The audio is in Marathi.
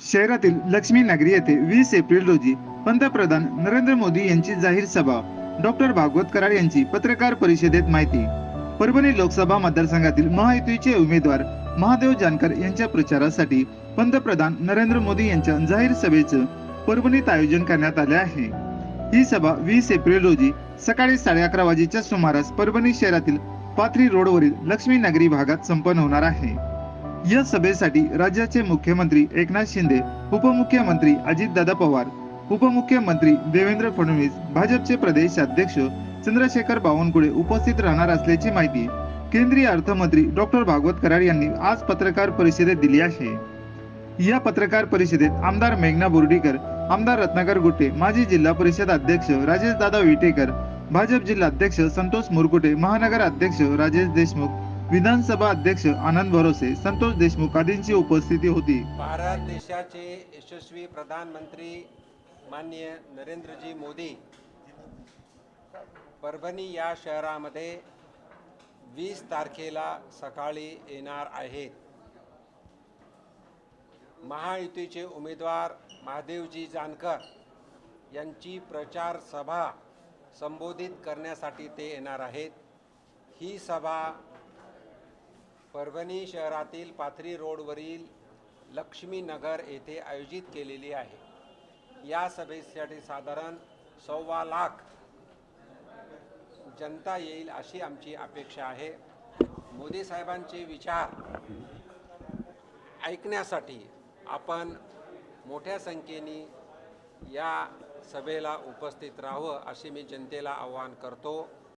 शहरातील लक्ष्मी नगरी येथे वीस एप्रिल रोजी पंतप्रधान नरेंद्र मोदी यांची जाहीर सभा. डॉक्टर भागवत कराड यांची पत्रकार परिषदेत माहिती. परभणी लोकसभा मतदारसंघातील महायुतीचे उमेदवार महादेव जानकर यांच्या प्रचारासाठी पंतप्रधान नरेंद्र मोदी यांच्या जाहीर सभेचं परभणीत आयोजन करण्यात आले आहे. ही सभा वीस एप्रिल रोजी सकाळी साडे अकरा वाजेच्या सुमारास परभणी शहरातील पाथरी रोडवरील लक्ष्मी नगरी भागात संपन्न होणार आहे. या सभेसाठी राज्याचे मुख्यमंत्री एकनाथ शिंदे उपमुख्यमंत्री अजितदादा पवार उपमुख्यमंत्री देवेंद्र फडणवीस भाजपचे प्रदेश अध्यक्ष चंद्रशेखर बावनकुळे उपस्थित राहणार असल्याची माहिती केंद्रीय अर्थमंत्री डॉक्टर भागवत कराड यांनी आज पत्रकार परिषदेत दिली आहे. या पत्रकार परिषदेत आमदार मेघना बोर्डीकर आमदार रत्नाकर गुट्टे माजी जिल्हा परिषद अध्यक्ष राजेश दादा विटेकर भाजप जिल्हा अध्यक्ष संतोष मुरकुटे महानगर अध्यक्ष राजेश देशमुख विधानसभा अध्यक्ष आनंद भरोसे संतोष देशमुख आदींची उपस्थिती होती. भारत देशाचे यशस्वी प्रधानमंत्री माननीय नरेंद्रजी मोदी परभणी या शहरामध्ये वीस तारखेला सकाळी येणार आहेत. महायुतीचे उमेदवार महादेवजी जानकर यांची प्रचार सभा संबोधित करण्यासाठी ते येणार आहेत. ही सभा परभणी शहरातील पाथरी रोडवरील लक्ष्मीनगर येथे आयोजित केलेली आहे. या सभेसाठी साधारण सव्वा लाख जनता येईल अशी आमची अपेक्षा आहे. मोदी साहेबांचे विचार ऐकण्यासाठी आपण मोठ्या संख्येने या सभेला उपस्थित राहावं असे मी जनतेला आवाहन करतो.